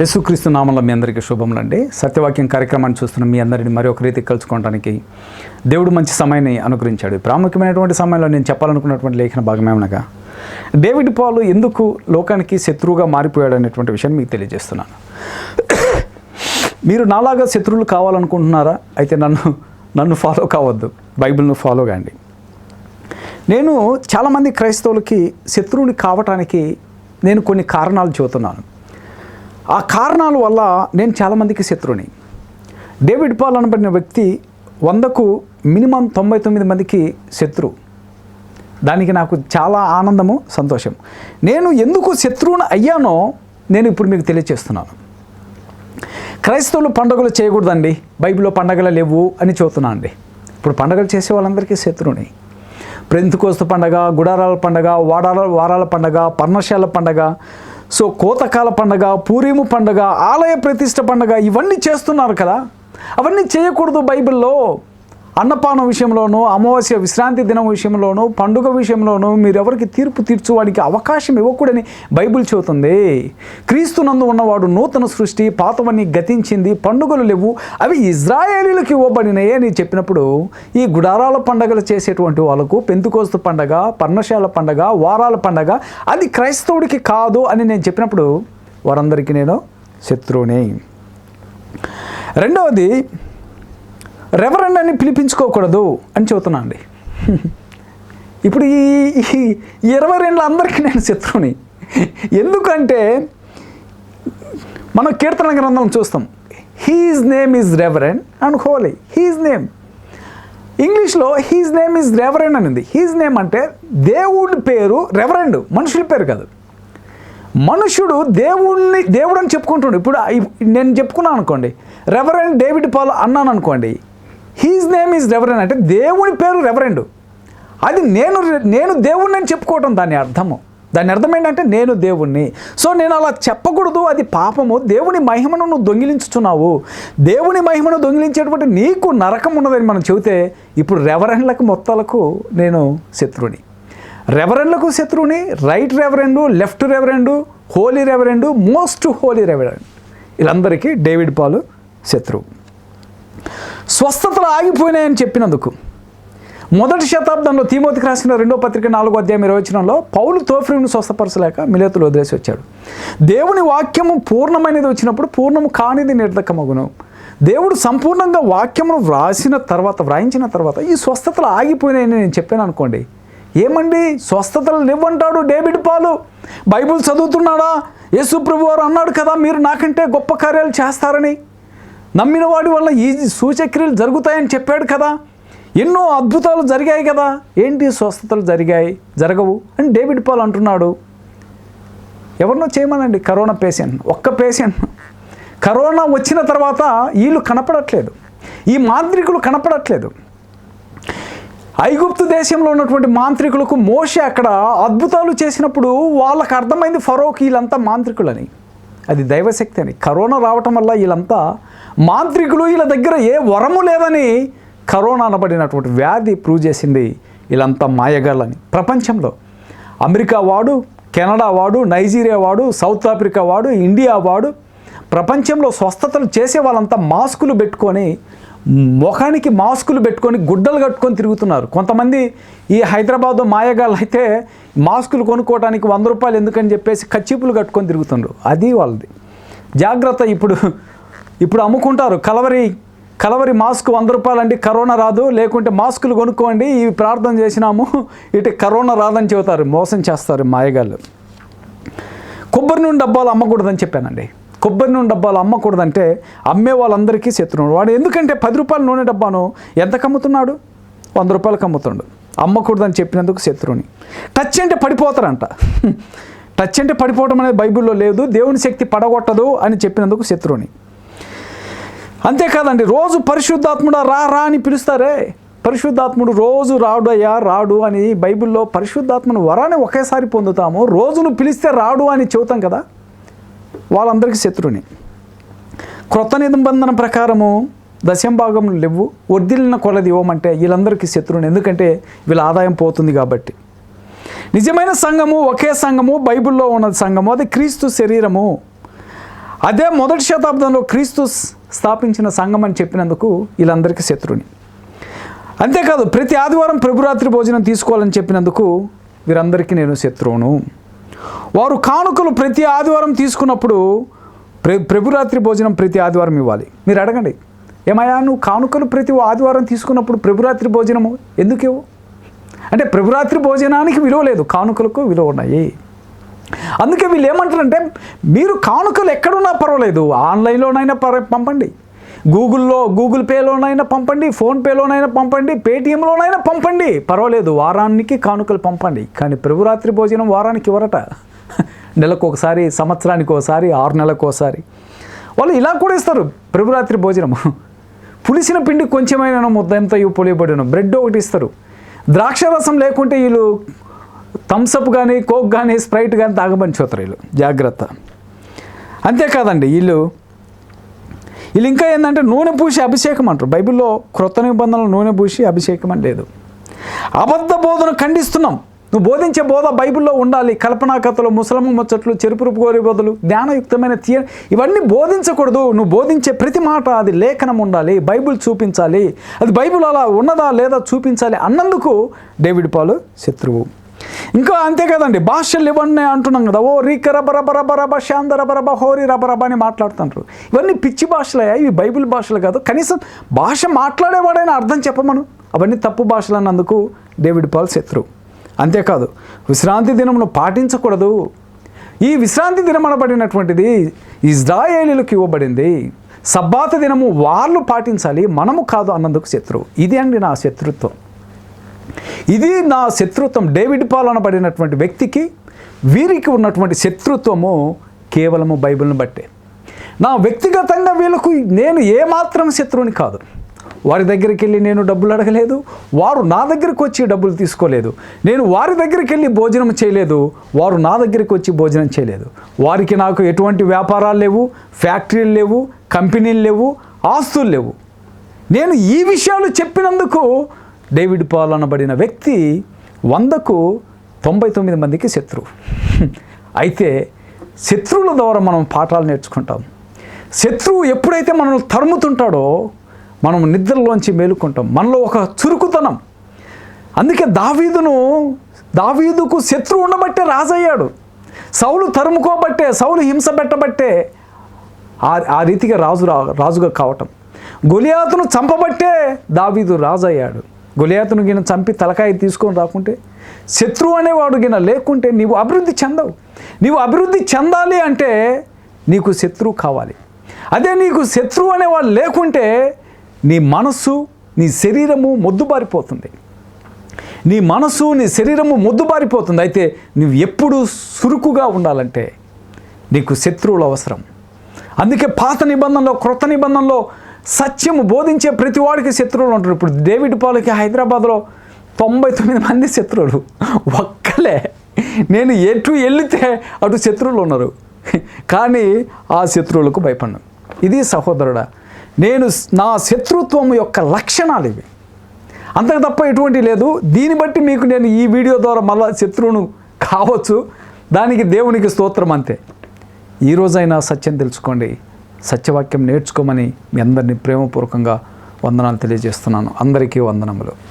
యేసుక్రీస్తు నామంలో మీ అందరికీ శుభములండి. సత్యవాక్యం కార్యక్రమాన్ని చూస్తున్న మీ అందరిని మరి ఒక రీతి కలుసుకోవడానికి దేవుడు మంచి సమయాన్ని అనుగ్రహించాడు. ప్రాముఖ్యమైనటువంటి సమయంలో నేను చెప్పాలనుకున్నటువంటి లేఖన భాగమేమనగా డేవిడ్ పాలు ఎందుకు లోకానికి శత్రువుగా మారిపోయాడు అనేటువంటి విషయాన్ని మీకు తెలియజేస్తున్నాను. మీరు నాలాగా శత్రువులు కావాలనుకుంటున్నారా? అయితే నన్ను నన్ను ఫాలో కావద్దు. బైబిల్ను ఫాలో కాండి. నేను చాలామంది క్రైస్తవులకి శత్రువుని కావటానికి నేను కొన్ని కారణాలు చెబుతున్నాను. ఆ కారణాల వల్ల నేను చాలామందికి శత్రువుని. డేవిడ్ పాల్ అనబడిన వ్యక్తి వందకు మినిమం తొంభై తొమ్మిది మందికి శత్రువు దానికి నాకు చాలా ఆనందము సంతోషం. నేను ఎందుకు శత్రువుని అయ్యానో నేను ఇప్పుడు మీకు తెలియచేస్తున్నాను. క్రైస్తవులు పండుగలు చేయకూడదండి. బైబిల్లో పండగలు లేవు అని చెబుతున్నా అండి. ఇప్పుడు పండగలు చేసే వాళ్ళందరికీ శత్రువుని. ప్రెంతుకోస్తు పండగ గుడారాల పండగ వాడాల వారాల పండగ పర్ణశాల పండగ సో కోతకాల పండగ పూరీము పండగ ఆలయ ప్రతిష్ట పండగ ఇవన్నీ చేస్తున్నారు కదా? అవన్నీ చేయకూడదు బైబిల్లో. అన్నపానం విషయంలోనూ అమావాస్య విశ్రాంతి దినం విషయంలోనూ పండుగ విషయంలోనూ మీరు ఎవరికి తీర్పు తీర్చువాడికి అవకాశం ఇవ్వకూడని బైబిల్ చెబుతుంది. క్రీస్తునందు ఉన్నవాడు నూతన సృష్టి పాతవన్నీ గతించింది పండుగలు లేవు అవి ఇజ్రాయేలీలకు ఇవ్వబడినాయి అని చెప్పినప్పుడు ఈ గుడారాల పండగలు చేసేటువంటి వాళ్ళకు పెంతుకోస్తు పండగ పర్ణశాల పండగ వారాల పండగ అది క్రైస్తవుడికి కాదు అని నేను చెప్పినప్పుడు వారందరికీ నేను శత్రువుని. రెండవది రెవరెండ్ అని పిలిపించుకోకూడదు అని చెబుతున్నా అండి ఇప్పుడు ఈ ఇరవై రెండులో అందరికీ నేను శత్రువుని. ఎందుకంటే మనం కీర్తన గ్రంథం చూస్తాం. His name is reverend and holy his name ఇంగ్లీష్లో హీజ్ నేమ్ ఈజ్ రెవరెండ్ అని ఉంది హీజ్ నేమ్ అంటే దేవుడి పేరు రెవరెండ్ మనుషుల పేరు కాదు. మనుషుడు దేవుణ్ణి దేవుడు అని చెప్పుకుంటుండు. ఇప్పుడు నేను చెప్పుకున్నాను అనుకోండి. రెవరెండ్ డేవిడ్ పాల్ అన్నాను అనుకోండి. హీజ్ నేమ్ ఈజ్ రెవరెండ్ అంటే దేవుని పేరు రెవరెండ్ అది నేను నేను దేవుణ్ణి అని చెప్పుకోవటం దాని అర్థము. దాని అర్థం ఏంటంటే నేను దేవుణ్ణి. సో నేను అలా చెప్పకూడదు అది పాపము. దేవుని మహిమను నువ్వు దొంగిలించుతున్నావు దేవుని మహిమను దొంగిలించేటువంటి నీకు నరకం ఉన్నదని మనం చెబితే ఇప్పుడు రెవరెండ్లకు మొత్తాలకు నేను శత్రువుని రెవరెండ్లకు శత్రువుని right reverend left reverend holy reverend most holy reverend వీళ్ళందరికీ డేవిడ్ పాలు శత్రువు. స్వస్థతలు ఆగిపోయినాయని చెప్పినందుకు. మొదటి శతాబ్దంలో తీమోతికి రాసిన రెండో పత్రిక నాలుగో అధ్యాయం ఇరవచనంలో పౌలు తోఫ్రీను స్వస్థపరచలేక మిలేతులు వదిలేసి వచ్చాడు దేవుని వాక్యము పూర్ణమైనది వచ్చినప్పుడు పూర్ణము కానిది నిర్ధకమగును దేవుడు సంపూర్ణంగా వాక్యమును వ్రాసిన తర్వాత వ్రాయించిన తర్వాత ఈ స్వస్థతలు ఆగిపోయినాయని నేను చెప్పాను అనుకోండి. ఏమండి? స్వస్థతలు లేవంటాడు డేవిడ్ పాలు. బైబిల్ చదువుతున్నాడా? యేసు ప్రభు వారు అన్నాడు కదా మీరు నాకంటే గొప్ప కార్యాలు చేస్తారని. నమ్మిన వాడి వల్ల ఈ సూచక్రియలు జరుగుతాయని చెప్పాడు కదా. ఎన్నో అద్భుతాలు జరిగాయి కదా. ఏంటి స్వస్థతలు జరిగాయి? జరగవు అని డేవిడ్ పాల్ అంటున్నాడు. ఎవరినో చేయమనండి కరోనా పేషెంట్ ఒక్క పేషెంట్. కరోనా వచ్చిన తర్వాత వీళ్ళు కనపడట్లేదు. ఈ మాంత్రికులు కనపడట్లేదు. ఐగుప్తు దేశంలో ఉన్నటువంటి మాంత్రికులకు మోషే అక్కడ అద్భుతాలు చేసినప్పుడు వాళ్ళకి అర్థమైంది ఫరోక్ వీళ్ళంతా మాంత్రికులని. అది దైవశక్తి అని. కరోనా రావటం వల్ల వీళ్ళంతా మాంత్రికులు వీళ్ళ దగ్గర ఏ వరము లేదని కరోనా అనబడినటువంటి వ్యాధి ప్రూవ్ చేసింది వీళ్ళంతా మాయగాళ్ళని. ప్రపంచంలో అమెరికా వాడు కెనడా వాడు నైజీరియా వాడు సౌత్ ఆఫ్రికా వాడు ఇండియా వాడు ప్రపంచంలో స్వస్థతలు చేసే వాళ్ళంతా మాస్కులు పెట్టుకొని ముఖానికి మాస్కులు పెట్టుకొని గుడ్డలు కట్టుకొని తిరుగుతున్నారు. కొంతమంది ఈ హైదరాబాద్ మాయగాళ్ళు అయితే మాస్కులు కొనుక్కోవడానికి వంద రూపాయలు ఎందుకని చెప్పేసి కచ్చిపులు కట్టుకొని తిరుగుతుండ్రు. అది వాళ్ళది. జాగ్రత్త ఇప్పుడు ఇప్పుడు అమ్ముకుంటారు. కలవరి కలవరి మాస్క్ వంద రూపాయలు అండి కరోనా రాదు. లేకుంటే మాస్కులు కొనుక్కోండి ఇవి ప్రార్థన చేసినాము ఇటు కరోనా రాదని చెబుతారు. మోసం చేస్తారు మాయగాళ్ళు. కొబ్బరి నూనె డబ్బాలు అమ్మకూడదని చెప్పానండి. కొబ్బరి నూనె డబ్బాలు అమ్మకూడదంటే అమ్మే వాళ్ళందరికీ శత్రువుడు వాడు ఎందుకంటే పది రూపాయల నూనె డబ్బాను ఎంతకు అమ్ముతున్నాడు? వంద రూపాయలకు అమ్ముతుండు. అమ్మకూడదని చెప్పినందుకు శత్రువుని. టచ్ అంటే పడిపోతారంట. టచ్ అంటే పడిపోవడం అనేది బైబిల్లో లేదు. దేవుని శక్తి పడగొట్టదు అని చెప్పినందుకు శత్రువుని. అంతేకాదండి రోజు పరిశుద్ధాత్ముడా రా రా అని పిలుస్తారే. పరిశుద్ధాత్ముడు రోజు రాడు అయ్యా రాడు అని బైబిల్లో పరిశుద్ధాత్మను వరాన్ని ఒకేసారి పొందుతాము రోజును పిలిస్తే రాడు అని చెబుతాం కదా. వాళ్ళందరికీ శత్రువుని. క్రొత్త నిబంధన ప్రకారము దశంభాగం లేవు వర్దిలిన కొలది ఇవ్వమంటే వీళ్ళందరికీ శత్రువుని ఎందుకంటే వీళ్ళ ఆదాయం పోతుంది కాబట్టి. నిజమైన సంఘము ఒకే సంఘము బైబిల్లో ఉన్న సంఘము అది క్రీస్తు శరీరము. అదే మొదటి శతాబ్దంలో క్రీస్తు స్థాపించిన సంఘం అని చెప్పినందుకు వీళ్ళందరికీ శత్రువుని. అంతేకాదు ప్రతి ఆదివారం ప్రభురాత్రి భోజనం తీసుకోవాలని చెప్పినందుకు వీరందరికీ నేను శత్రువును. వారు కానుకలు ప్రతి ఆదివారం తీసుకున్నప్పుడు ప్ర ప్రభురాత్రి భోజనం ప్రతి ఆదివారం ఇవ్వాలి. మీరు అడగండి ఏమయ్యా నువ్వు కానుకలు ప్రతి ఆదివారం తీసుకున్నప్పుడు ప్రభురాత్రి భోజనము ఎందుకేవో అంటే ప్రభురాత్రి భోజనానికి విలువ లేదు కానుకలకు విలువ ఉన్నాయి. అందుకే వీళ్ళు ఏమంటారంటే మీరు కానుకలు ఎక్కడున్నా పర్వాలేదు ఆన్లైన్లోనైనా పర పంపండి. గూగుల్లో గూగుల్ పేలోనైనా పంపండి ఫోన్పేలోనైనా పంపండి పేటీఎంలోనైనా పంపండి. పర్వాలేదు వారానికి కానుకలు పంపండి. కానీ ప్రభురాత్రి భోజనం వారానికి ఇవ్వరట. నెలకు ఒకసారి సంవత్సరానికి ఒకసారి ఆరు నెలలకు ఒకసారి. వాళ్ళు ఇలా కూడా ఇస్తారు ప్రభురాత్రి భోజనం. పులిసిన పిండి కొంచెమైనా ముద్దంతా ఇవి పొలియబడిన బ్రెడ్ ఒకటి ఇస్తారు. ద్రాక్ష రసం లేకుంటే వీళ్ళు థమ్సప్ కానీ కోక్ కానీ స్ప్రైట్ కానీ తాగమని చూస్తారు వీళ్ళు. జాగ్రత్త. అంతేకాదండి వీళ్ళు వీళ్ళు ఇంకా ఏంటంటే నూనె పూసి అభిషేకం అంటారు. బైబిల్లో క్రొత్త నిబంధనలు నూనె పూసి అభిషేకం అని లేదు. అబద్ధ బోధన ఖండిస్తున్నాం. నువ్వు బోధించే బోధ బైబిల్లో ఉండాలి. కల్పనా కథలు ముసలమ్మ ముచ్చట్లు చెరుపురుపు గోరి బోధలు జ్ఞానయుక్తమైన తీయ ఇవన్నీ బోధించకూడదు. నువ్వు బోధించే ప్రతి మాట అది లేఖనం ఉండాలి. బైబిల్ చూపించాలి. అది బైబిల్ అలా ఉన్నదా లేదా చూపించాలి అన్నందుకు డేవిడ్ పాలు శత్రువు. ఇంకా అంతే కదండి భాషలు ఇవన్నీ అంటున్నాం కదా ఓ రీక రబ రబ రబ రబ రబ రబ హోరీ రబ రబ అని మాట్లాడుతుంటారు ఇవన్నీ పిచ్చి భాషలయ్యా ఇవి బైబిల్ భాషలు కాదు. కనీసం భాష మాట్లాడేవాడైనా అర్థం చెప్పమను. అవన్నీ తప్పు భాషలు అన్నందుకు డేవిడ్ పాల్ శత్రువు అంతేకాదు విశ్రాంతి దినమును పాటించకూడదు. ఈ విశ్రాంతి దినం అనబడినటువంటిది ఇజ్రాయేలీలకు ఇవ్వబడింది. సబ్బాత దినము వాళ్ళు పాటించాలి మనము కాదు అన్నందుకు శత్రువు ఇది అండి నా శత్రుత్వం. ఇది నా శత్రుత్వం. డేవిడ్ పాలన పడినటువంటి వ్యక్తికి వీరికి ఉన్నటువంటి శత్రుత్వము కేవలము బైబిల్ని బట్టే. నా వ్యక్తిగతంగా వీళ్ళకు నేను ఏమాత్రం శత్రువుని కాదు. వారి దగ్గరికి వెళ్ళి నేను డబ్బులు అడగలేదు. వారు నా దగ్గరికి వచ్చి డబ్బులు తీసుకోలేదు. నేను వారి దగ్గరికి వెళ్ళి భోజనం చేయలేదు. వారు నా దగ్గరికి వచ్చి భోజనం చేయలేదు. వారికి నాకు ఎటువంటి వ్యాపారాలు లేవు ఫ్యాక్టరీలు లేవు కంపెనీలు లేవు ఆస్తులు లేవు. నేను ఈ విషయాలు చెప్పినందుకు డేవిడ్ పాల్ అనబడిన వ్యక్తి వందకు తొంభై తొమ్మిది మందికి శత్రువు. అయితే శత్రువుల ద్వారా మనం పాఠాలు నేర్చుకుంటాం. శత్రువు ఎప్పుడైతే మనల్ని తరుముతుంటాడో మనం నిద్రలోంచి మేలుకుంటాం. మనలో ఒక చురుకుతనం. అందుకే దావీదును దావీదుకు శత్రువు ఉండబట్టే రాజయ్యాడు. సౌలు తరుముకోబట్టే సౌలు హింస పెట్టబట్టే ఆ ఆ రీతిగా రాజు రా రాజుగా కావటం. గొలియాతును చంపబట్టే దావీదు రాజయ్యాడు. గొలియాతును గిన చంపి తలకాయ తీసుకొని రాకుంటే శత్రువు అనేవాడు గిన లేకుంటే నీవు అభివృద్ధి చెందవు. నీవు అభివృద్ధి చెందాలి అంటే నీకు శత్రువు కావాలి. అదే నీకు శత్రువు అనేవాడు లేకుంటే నీ మనస్సు నీ శరీరము మొద్దుబారిపోతుంది. నీ మనసు నీ శరీరము మొద్దుబారిపోతుంది. అయితే నువ్వు ఎప్పుడు సురుకుగా ఉండాలంటే నీకు శత్రువులు అవసరం. అందుకే పాత నిబంధనలో క్రొత్త నిబంధనలో సత్యము బోధించే ప్రతి వాడికి శత్రువులు ఉంటారు. ఇప్పుడు డేవిడ్ పాలకి హైదరాబాద్లో తొంభై తొమ్మిది మంది శత్రువులు. ఒక్కలే. నేను ఎటు వెళితే అటు శత్రువులు ఉన్నారు. కానీ ఆ శత్రువులకు భయపడ్డాను. ఇది సహోదరుడా నేను నా శత్రుత్వం యొక్క లక్షణాలు ఇవి. అంతకు తప్ప ఎటువంటి లేదు. దీన్ని బట్టి మీకు నేను ఈ వీడియో ద్వారా మళ్ళా శత్రువును కావచ్చు. దానికి దేవునికి స్తోత్రం అంతే. ఈరోజైనా సత్యం తెలుసుకోండి. సత్యవాక్యం నేర్చుకోమని మీ అందరినీ ప్రేమపూర్వకంగా వందనాలు తెలియజేస్తున్నాను. అందరికీ వందనములు.